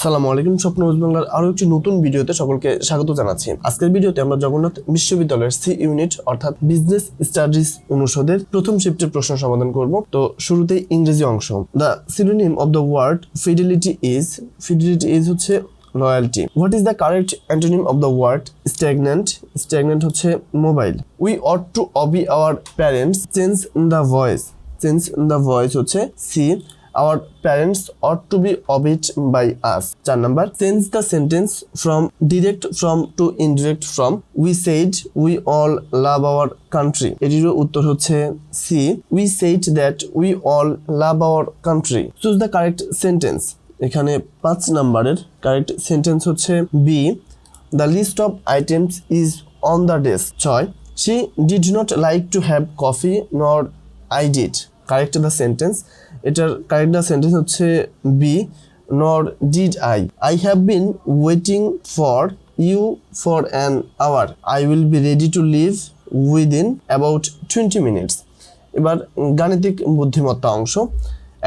আসসালামু আলাইকুম, স্বপ্ন বাংলার আরও একটি নতুন ভিডিওতে সকলকে স্বাগত জানাচ্ছি। আজকের ভিডিওতে আমরা জগন্নাথ বিশ্ববিদ্যালয়ের সি ইউনিট, অর্থাৎ বিজনেস স্টাডিজ অনুষদের প্রথম শিফটের প্রশ্ন সমাধান করব। তো শুরুতেই ইংরেজি অংশ। The synonym of the word fidelity is fidelity is হচ্ছে loyalty what is the correct antonym of the word stagnant stagnant হচ্ছে mobile we ought to obey our parents change the voice change the voice হচ্ছে C our parents ought to be obeyed by us. চার number change the sentence from direct from to indirect from we said we all love our country এটিরও উত্তর হচ্ছে C we said that we all love our country choose the correct sentence এখানে পাঁচ নাম্বারের correct sentence হচ্ছে B the list of items is on the desk ছয় she did not like to have coffee nor I did correct the sentence এটার correct sentence হচ্ছে B nor did I I have been waiting for you for an hour I will be ready to leave within about twenty minutes এবার গাণিতিক বুদ্ধিমত্তা অংশ।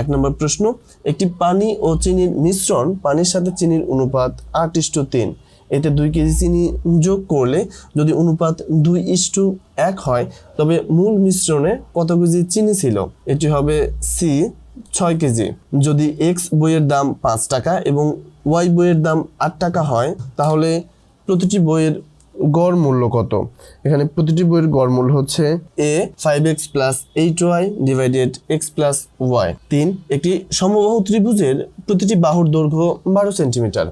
এক নম্বর প্রশ্ন, একটি পানি ও চিনির মিশ্রণ পানির সাথে চিনির অনুপাত আট ইস্টু তিন। এতে দুই কেজি চিনি যোগ করলে যদি অনুপাত দুই ইস্টু এক হয়, তবে মূল মিশ্রণে কত কেজি চিনি ছিল? এটি হবে সি ছয় কেজি। যদি এক্স বইয়ের দাম পাঁচ টাকা এবং ওয়াই বইয়ের দাম আট টাকা হয়, তাহলে প্রতিটি বইয়ের গড় মূল্য কত? এখানে প্রতিটি বইয়ের গড় মূল্য হচ্ছে A five X plus eight Y divided X plus Y তিন, একটি সমবাহু ত্রিভুজের প্রতিটি বাহুর দৈর্ঘ্য বারো সেন্টিমিটার।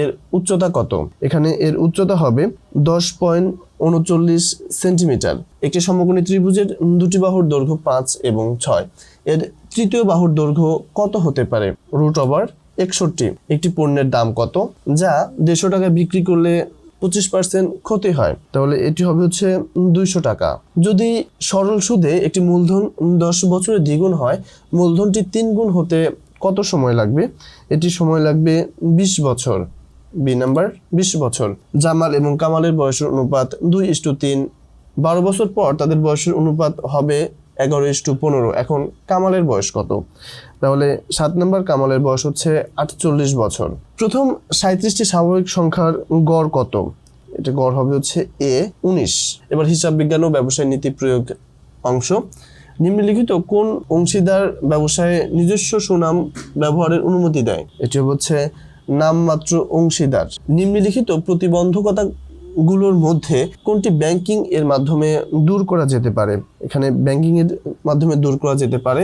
এর উচ্চতা কত? এখানে এর উচ্চতা হবে দশ পয়েন্ট উনচল্লিশ সেন্টিমিটার। একটি সমকোণী ত্রিভুজের দুটি বাহুর দৈর্ঘ্য পাঁচ এবং ছয়। এর তৃতীয় বাহুর দৈর্ঘ্য কত হতে পারে? রুট ওভার একষট্টি। একটি পণ্যের দাম কত? যা দেড়শো টাকায় বিক্রি করলে পঁচিশ পার্সেন্ট ক্ষতি হয়। তাহলে এটি হবে হচ্ছে দুইশো টাকা। যদি সরল সুদে একটি মূলধন দশ বছরে দ্বিগুণ হয়, মূলধনটি তিন গুণ হতে কত সময় লাগবে? এটি সময় লাগবে বিশ বছর। বি নাম্বার, বিশ বছর। জামাল এবং কামালের বয়সের অনুপাত দুই ইস্টু তিন। বারো বছর পর তাদের বয়সের অনুপাত হবে এগারো ইস্টু পনেরো। এখন কামালের বয়স কত? তাহলে সাত নম্বর কামালের বয়স হচ্ছে আটচল্লিশ বছর। প্রথম সাঁত্রিশটি স্বাভাবিক সংখ্যার গড় কত? এটা গড় হবে হচ্ছে এ উনিশ। এবার হিসাব বিজ্ঞান ও ব্যবসায় নীতি প্রয়োগ অংশ। নিম্নলিখিত কোন অংশীদার ব্যবসায়ে নিজস্ব সুনাম ব্যবহারের অনুমতি দেয়? এটি হচ্ছে নামমাত্র অংশীদার। নিম্নলিখিত প্রতিবন্ধকতা গুলোর মধ্যে কোনটি ব্যাংকিং এর মাধ্যমে দূর করা যেতে পারে? এখানে ব্যাংকিং এর মাধ্যমে দূর করা যেতে পারে,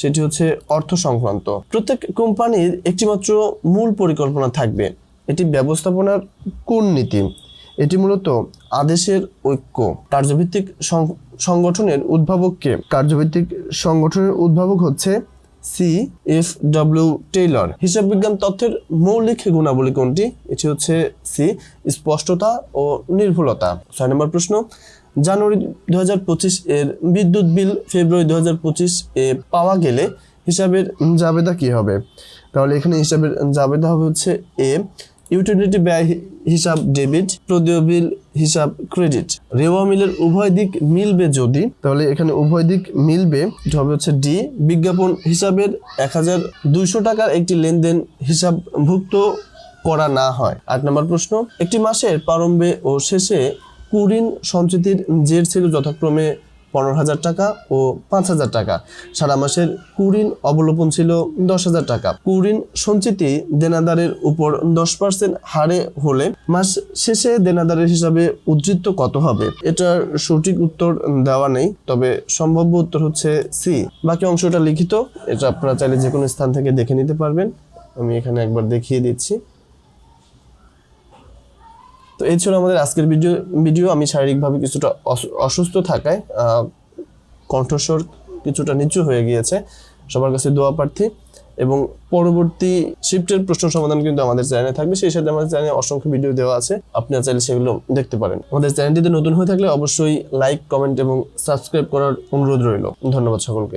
সেটি হচ্ছে অর্থ সংক্রান্ত। প্রত্যেক কোম্পানির একটিমাত্র মূল পরিকল্পনা থাকবে, এটি ব্যবস্থাপনার কোন নীতি এটি মূলত আদেশের ঐক্য। কার্যভিত্তিক সংগঠনের উদ্ভাবককে কার্যভিত্তিক সংগঠনের উদ্ভাবক হচ্ছে সি এফ ডব্লিউ টেইলর হিসাব বিজ্ঞান তথ্যের মৌলিক গুণাবলী কোনটি? এটি হচ্ছে সি স্পষ্টতা ও নির্ভুলতা। ছয় নম্বর প্রশ্ন, জানুয়ারি দুই হাজার পঁচিশ এর বিদ্যুৎ বিল ফেব্রুয়ারি দুই হাজার পঁচিশ এ পাওয়া গেলে হিসাবের জাবেদা কি হবে? তাহলে এখানে হিসাবের জাবেদা হবে হচ্ছে এ ইউটিলিটি ব্যয় হিসাব ডেবিট, প্রদেয় বিল হিসাব ক্রেডিট। রেওয়া মিলের উভয় দিক মিলবে যদি, তাহলে এখানে উভয় দিক মিলবে। হবে হচ্ছে ডি, বিজ্ঞাপন হিসাবের এক হাজার দুইশো টাকার একটি লেনদেন হিসাবভুক্ত করা না হয়। আট নম্বর প্রশ্ন, একটি মাসের প্রারম্ভে ও শেষে কুরিন সঞ্চিতির জের ছিল যথাক্রমে পনেরো হাজার টাকা ও পাঁচ হাজার টাকা। সারা মাসের কুরিন অবলোপন ছিল দশ হাজার টাকা। কুরিন সঞ্চিতি দেনাদারের উপর দশ পার্সেন্ট হারে হলে মাস শেষে দেনাদারের হিসাবে উদ্ধৃত কত হবে? এটার সঠিক উত্তর দেওয়া নেই, তবে সম্ভাব্য উত্তর হচ্ছে সি। বাকি অংশটা লিখিত, এটা আপনারা চাইলে যে কোনো স্থান থেকে দেখে নিতে পারবেন। আমি এখানে একবার দেখিয়ে দিচ্ছি। তো এই ছিল আমাদের আজকের ভিডিও ভিডিও। আমি শারীরিকভাবে কিছুটা অসুস্থ থাকায় কণ্ঠস্বর কিছুটা নিচু হয়ে গিয়েছে। সবার কাছে দোয়া প্রার্থী। এবং পরবর্তী শিফটের প্রশ্ন সমাধান কিন্তু আমাদের চ্যানেলে থাকবে। সেই সাথে আমাদের চ্যানেলে অসংখ্য ভিডিও দেওয়া আছে। আপনারা চাইলে সেগুলো দেখতে পারেন। আমাদের চ্যানেলটিতে নতুন হয়ে থাকলে অবশ্যই লাইক, কমেন্ট এবং সাবস্ক্রাইব করার অনুরোধ রইল। ধন্যবাদ সকলকে।